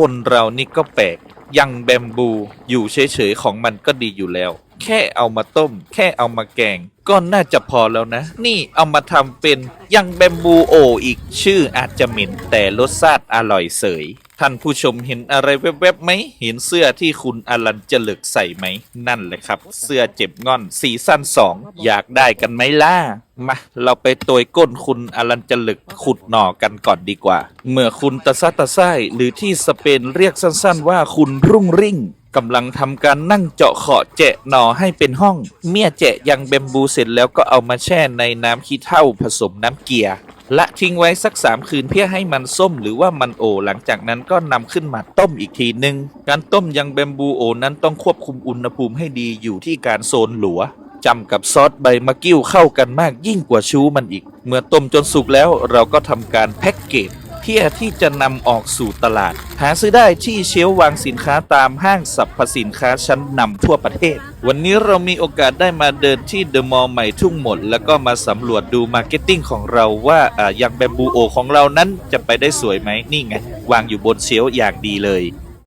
คนเรานี่ก็แปลกยังแบมบูอยู่เฉยๆของมันก็ดีอยู่แล้ว แค่เอามาต้ม แค่เอามาแกง ก็น่าจะพอแล้วนะ นี่เอามาทำเป็นยังแบมบูโออีกชื่ออาจจะเหม็นแต่รสชาติอร่อยเสย ท่านผู้ชมเห็นอะไรแวบๆไหม เห็นเสื้อที่คุณอลันเจลึกใส่ไหม นั่นแหละครับ เสื้อเจ็บง่อนซีซั่น2อยากได้กันไหมล่ะ มาเราไปตวยก้นคุณอลันเจลึกขุดหน่อกันก่อนดีกว่า เมื่อคุณตะซาตะไส้หรือที่สเปนเรียกสั้นๆ ว่าคุณรุ่งริ่งกำลังทำการนั่งเจาะเขาะแจะหน่อให้เป็นห้อง เมื่อแจะยังเบมบูเสร็จแล้วก็เอามาแช่ในน้ำขี้เถ้าผสมน้ำเกียร์และทิ้งไว้สัก3คืนเพื่อให้มันส้มหรือว่ามันโอ หลังจากนั้นก็นำขึ้นมาต้มอีกทีหนึ่งการต้มยังแบมบูโอนั้นต้องควบคุมอุณหภูมิให้ดีอยู่ที่การโซนหลัว จำกับซอสใบมะกิ้วเข้ากันมากยิ่งกว่าชูมันอีก เมื่อต้มจนสุกแล้วเราก็ทำการแพ็กเกจเพื่อที่จะนำออกสู่ตลาด หาซื้อได้ที่เชลวางสินค้าตามห้างสรรพสินค้าชั้นนำทั่วประเทศ วันนี้เรามีโอกาสได้มาเดินที่เดอะมอลล์ใหม่ทุ่งหมด แล้วก็มาสำรวจดูมาร์เก็ตติ้งของเราว่าอ่ายังแบมบูโอของเรานั้นจะไปได้สวยไหมนี่ไง วางอยู่บนเชลฟ์อย่างดีเลย